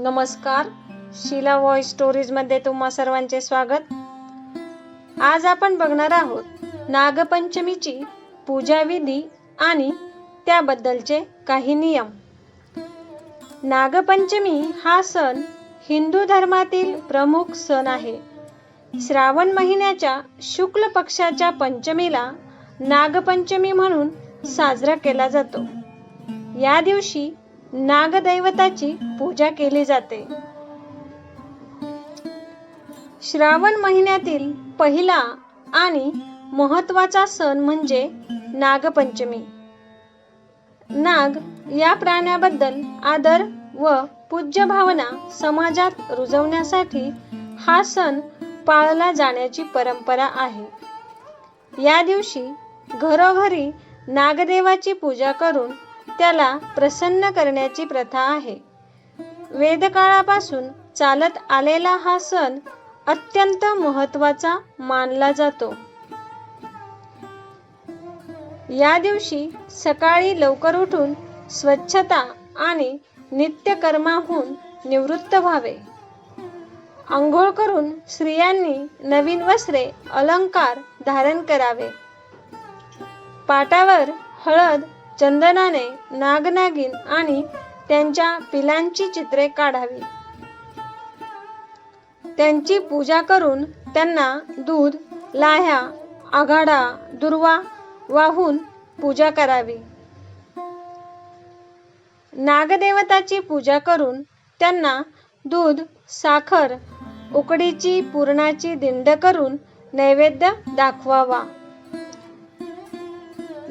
नमस्कार. शिला वॉइस स्टोरीजमध्ये तुम्हा सर्वांचे स्वागत. आज आपण बघणार आहोत नागपंचमीची पूजाविधी आणि त्याबद्दलचे काही नियम. नागपंचमी हा सण हिंदू धर्मातील प्रमुख सण आहे. श्रावण महिन्याच्या शुक्ल पक्षाच्या पंचमीला नागपंचमी म्हणून साजरा केला जातो. या दिवशी नागदैवताची पूजा केली जाते. श्रावण महिन्यातील पहिला आणि महत्त्वाचा सण म्हणजे नागपंचमी. नाग या प्राण्याबद्दल आदर व पूज्य भावना समाजात रुजवण्यासाठी हा सण पाळला जाण्याची परंपरा आहे. या दिवशी घरोघरी नागदेवाची पूजा करून त्याला प्रसन्न करण्याची प्रथा आहे. वेदकाळापासून चालत आलेला हा सण अत्यंत महत्त्वाचा मानला जातो. या दिवशी सकाळी लवकर उठून स्वच्छता आणि नित्यकर्माहून निवृत्त व्हावे. आंघोळ करून स्त्रियांनी नवीन वस्त्रे अलंकार धारण करावे. पाटावर हळद चंदनाने नागनागिन आणि त्यांच्या पिलांची चित्रे काढावी. त्यांची पूजा करून त्यांना दूध लाह्या आघाडा दुर्वा वाहून पूजा करावी. नागदेवताची पूजा करून त्यांना दूध साखर उकडीची पुरणाची दिंड करून नैवेद्य दाखवावा.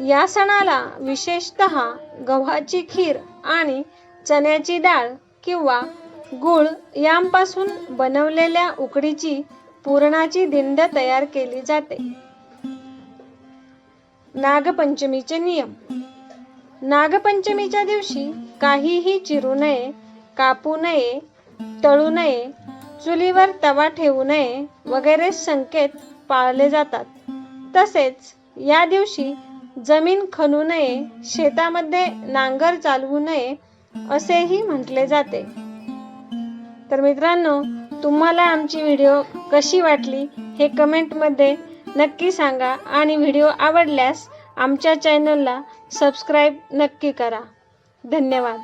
या सणाला विशेषत गव्हाची खीर आणि चण्याची डाळ किंवा गुळ यांपासून बनवलेल्या उकडीची पुरणाची दिंड तयार केली जाते. नागपंचमीचे नियम. नागपंचमीच्या दिवशी काहीही चिरू नये कापू नये तळू नये चुलीवर तवा ठेवू नये वगैरे संकेत पाळले जातात. तसेच या दिवशी जमीन खणू नये शेतामध्ये नांगर चालवू नये असेही म्हटले जाते. तर मित्रांनो तुम्हाला आमची व्हिडिओ कशी वाटली हे कमेंटमध्ये नक्की सांगा आणि व्हिडिओ आवडल्यास आमच्या चॅनलला सबस्क्राईब नक्की करा. धन्यवाद.